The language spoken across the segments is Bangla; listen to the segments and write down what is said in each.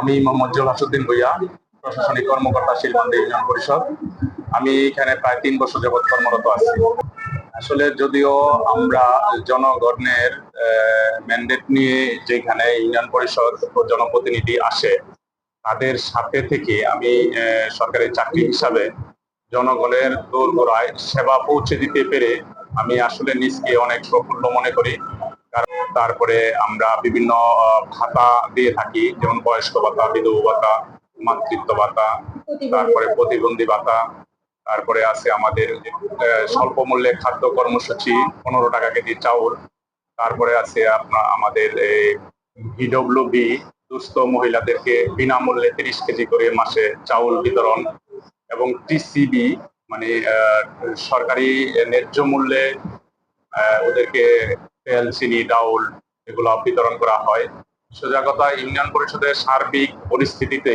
আমি মোহাম্মদ জোলাসুদ্দিন ভুইয়া, প্রশাসনিক কর্মকর্তা শিলবন্দি ইউনিয়ন পরিষদ। আমি এখানে প্রায় তিন বছর যাবৎ কর্মরত আছি। আসলে যদিও আমরা জনগণের ম্যান্ডেট নিয়ে যেখানে ইউনিয়ন পরিষদ ও জনপ্রতিনিধি আসে, তাদের সাথে থেকে আমি সরকারি চাকরি হিসাবে জনগণের দোরগোড়ায় সেবা পৌঁছে দিতে পেরে আমি আসলে নিজকে অনেক প্রফুল্ল মনে করি। তারপরে আমরা বিভিন্ন ভাতা দিয়ে থাকি যেমন বয়স্ক ভাতা বিধবা ভাতা মাতৃত্ব ভাতা তারপরে প্রতিবন্ধী ভাতা তারপরে আছে আমাদের স্বল্প মূল্যে খাদ্য কর্মসূচি পনেরো টাকা কেজি চাউল তারপরে আছে আপনার আমাদের এই ভিডব্লিউ বি দুস্থ মহিলাদেরকে বিনামূল্যে তিরিশ কেজি করে মাসে চাউল বিতরণ এবং টিসিবি মানে সরকারি ন্যায্য মূল্যে ওদেরকে তেল চিনি ডাউল এগুলো বিতরণ করা হয়। সোজা কথা ইউনিয়ন পরিষদের সার্বিক পরিস্থিতিতে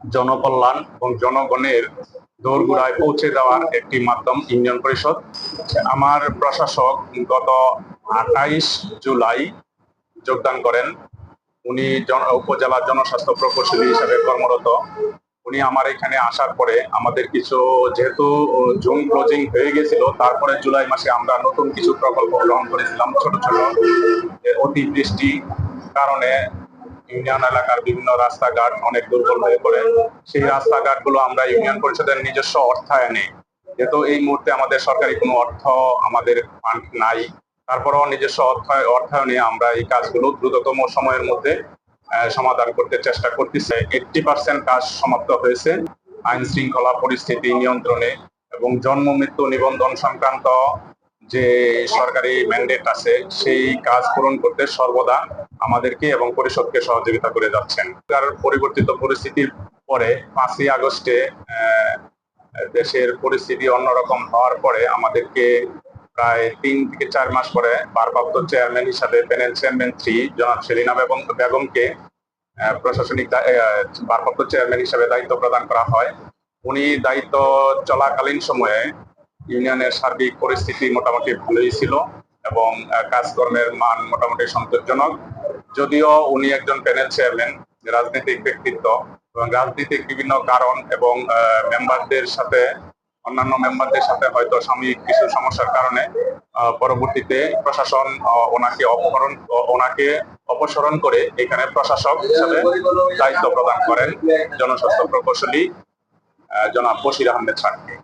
জনকল্যাণ এবং জনগণের দৌড়গুড়ায় পৌঁছে দেওয়ার একটি মাধ্যম ইউনিয়ন পরিষদ। আমার প্রশাসক গত আঠাইশ জুলাই যোগদান করেন। উনি উপজেলা জনস্বাস্থ্য প্রকৌশলী হিসেবে কর্মরত। উনি আমার এখানে আসার পরে আমাদের কিছু যেহেতু জুম ক্লোজিং হয়ে গেছিল, তারপরে জুলাই মাসে আমরা নতুন কিছু প্রকল্প গ্রহণ করেছিলাম, ছোট ছোট অতিবৃষ্টি কারণে ইউনিয়ন এলাকার বিভিন্ন রাস্তাঘাট অনেক দুর্বল হয়ে পড়ে। সেই রাস্তাঘাটগুলো আমরা ইউনিয়ন পরিষদের নিজস্ব অর্থায়নে, যেহেতু এই মুহূর্তে আমাদের সরকারি কোনো অর্থ আমাদের ফান্ড নাই, তারপরেও নিজস্ব অর্থায়- অর্থায়নে আমরা এই কাজগুলো দ্রুততম সময়ের মধ্যে সমাধান করতে চেষ্টা করতেছে। এইটটি পার্সেন্ট কাজ সমাপ্ত হয়েছে। আইন শৃঙ্খলা পরিস্থিতি নিয়ন্ত্রণে এবং জন্ম, মৃত্যু, নিবন্ধন সংক্রান্ত যে সরকারি ম্যান্ডেট আছে, সেই কাজ পূরণ করতে সর্বদা আমাদেরকে এবং পরিষদকে সহযোগিতা করে যাচ্ছেন। তার পরিবর্তিত পরিস্থিতির পরে পাঁচই আগস্টে দেশের পরিস্থিতি অন্যরকম হওয়ার পরে আমাদেরকে প্রায় তিন থেকে চার মাস পরে ভারপ্রাপ্ত চেয়ারম্যান হিসাবে প্যানেল চেয়ারম্যান থ্রি জনাব সেলিনা বেগম বেগমকে প্রশাসনিক ভারপ্রাপ্ত চেয়ারম্যান হিসাবে দায়িত্ব প্রদান করা হয়। উনি দায়িত্ব চলাকালীন সময়ে ইউনিয়নের সার্বিক পরিস্থিতি মোটামুটি ভালোই ছিল এবং কাজকর্মের মান মোটামুটি সন্তোষজনক। যদিও উনি একজন প্যানেল চেয়ারম্যান, রাজনৈতিক ব্যক্তিত্ব এবং রাজনৈতিক বিভিন্ন কারণ এবং মেম্বারদের সাথে অন্যান্য মেম্বারদের সাথে হয়তো সাময়িক কিছু সমস্যার কারণে পরবর্তীতে প্রশাসন ওনাকে অপহরণ ওনাকে অপসরণ করে এখানে প্রশাসক হিসাবে দায়িত্ব প্রদান করেন জনস্বাস্থ্য প্রকৌশলী জনাব বশির আহমেদ খানকে